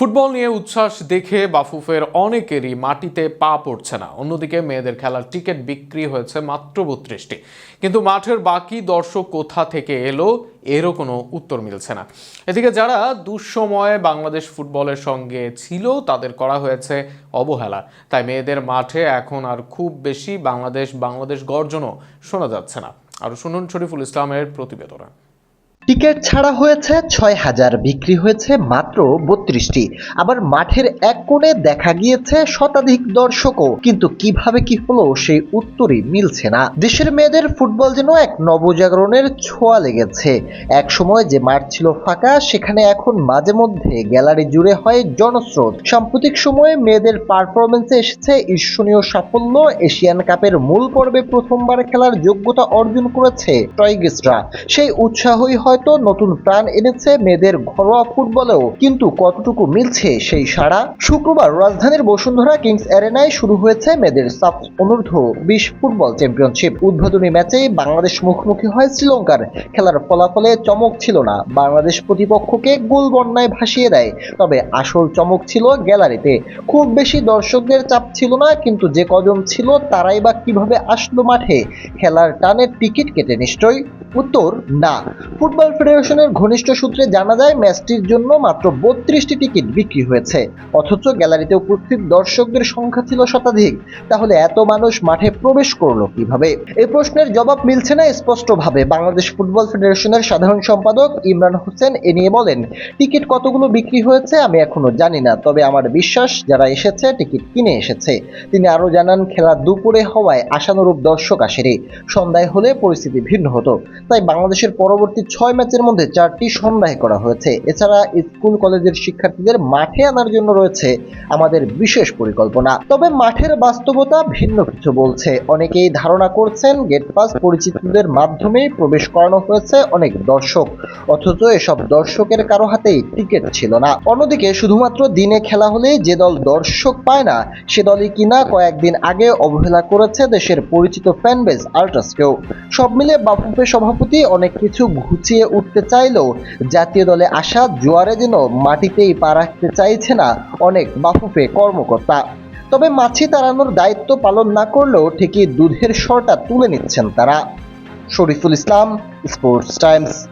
Football নিয়ে উচ্ছ্বাস দেখে বাফুফের অনেকেরই মাটিতে পা পড়ছে না। অন্যদিকে মেয়েদের খেলার টিকিট বিক্রি হয়েছে মাত্র বত্রিশটি। কিন্তু মাঠের বাকি দর্শক কোথা থেকে এলো, এরও কোনো উত্তর মিলছে না। এদিকে যারা দুঃসময়ে বাংলাদেশ ফুটবলের সঙ্গে ছিল, তাদের করা হয়েছে অবহেলা। তাই মেয়েদের মাঠে এখন আর খুব বেশি বাংলাদেশ বাংলাদেশ গর্জনও শোনা যাচ্ছে না। আর শুনুন শরীফুল ইসলামের প্রতিবেদনা। টিকিট ছাড়া হয়েছে ছয় হাজার, বিক্রি হয়েছে মাত্র বত্রিশটি। আবার মাঠের এক কোণে দেখা গিয়েছে শতাধিক দর্শকও। কিন্তু কীভাবে কি হলো সেই উত্তরই মিলছে না। দেশের মেয়েদের ফুটবল যেন এক নবজাগরণের ছোঁয়া লেগেছে। এক সময় যে মাঠ ছিল ফাঁকা, সেখানে এখন মাঝে মধ্যে গ্যালারি জুড়ে হয় জনস্রোত। সাম্প্রতিক সময়ে মেয়েদের পারফরমেন্সে এসেছে ঈর্ষণীয় সাফল্য। এশিয়ান কাপের মূল পর্বে প্রথমবার খেলার যোগ্যতা অর্জন করেছে টয়গিসরা সেই উৎসাহই হয়তো নতুন প্রাণ এনেছে মেয়েদের ঘরোয়া ফুটবলেও। কিন্তু কতটুকু মিলছে সেই সাড়া? শুক্রবার রাজধানীর বসুন্ধরা কিংস অ্যারেনায় শুরু হয়েছে মেয়েদের সাফ অনূর্ধ্ব বিশ ফুটবল চ্যাম্পিয়নশিপ। উদ্বোধনী ম্যাচেই বাংলাদেশ মুখোমুখি হয় শ্রীলঙ্কার। খেলার ফলাফলে চমক ছিল না। বাংলাদেশ প্রতিপক্ষকে গোল বন্যায় ভাসিয়ে দেয়। তবে আসল চমক ছিল গ্যালারিতে। খুব বেশি দর্শকদের চাপ ছিল না, কিন্তু যে কজন ছিল তারাই বা কীভাবে আসলো মাঠে, খেলার টানে টিকিট কেটে নিশ্চয়ই? উত্তর, না। ফুটবল ফেডারেশনের ঘনিষ্ঠ সূত্রে জানা যায়, ম্যাচটির জন্য মাত্র বত্রিশটি টিকিট বিক্রি হয়েছে। অথচ গ্যালারিতে উপস্থিত দর্শকদের সংখ্যা ছিল শতাধিক। তাহলে এত মানুষ মাঠে প্রবেশ করল কীভাবে? এই প্রশ্নের জবাব মিলছে না স্পষ্টভাবে। বাংলাদেশ ফুটবল ফেডারেশনের সাধারণ সম্পাদক ইমরান হোসেন এ নিয়ে বলেন, টিকিট কতগুলো বিক্রি হয়েছে আমি এখনও জানি না। তবে আমার বিশ্বাস, যারা এসেছে, টিকিট কিনে এসেছে। তিনি আরও জানান, খেলা দুপুরে হওয়ায় আশানুরূপ দর্শক আসেনি। সন্ধ্যায় হলে পরিস্থিতি ভিন্ন হতো। তাই বাংলাদেশের পরবর্তী ছয় ম্যাচের মধ্যে চারটি সন্ধ্যায় করা হয়েছে। এছাড়া স্কুল কলেজের শিক্ষার্থীদের মাঠে আনার জন্য রয়েছে আমাদের বিশেষ পরিকল্পনা। তবে মাঠের বাস্তবতা ভিন্ন কিছু বলছে। অনেকেই ধারণা করছেন গেট পাস পরিচিতদের মাধ্যমেই প্রবেশ করানো হয়েছে অনেক দর্শক। অথচ এসব দর্শকের কারও হাতেই টিকিট ছিল না। অন্যদিকে শুধুমাত্র দিনে খেলা হলেই যে দল দর্শক পায় না, সে দলই কিনা কয়েকদিন আগে অবহেলা করেছে দেশের পরিচিত ফ্যানবেজ আল্ট্রাসকেও। সব মিলে বাফুফে সভাপতি অনেক কিছু ঘুচিয়ে উঠতে চাইলেও জাতীয় দলে আসা জোয়ারে যেন মাটিতেই পা রাখতে চাইছে না অনেক বাফুফে কর্মকর্তা। তবে মাছি তাড়ানোর দায়িত্ব পালন না করলেও ঠিকই দুধের স্বরটা তুলে নিচ্ছেন তারা। Shariful Islam, Sports Times.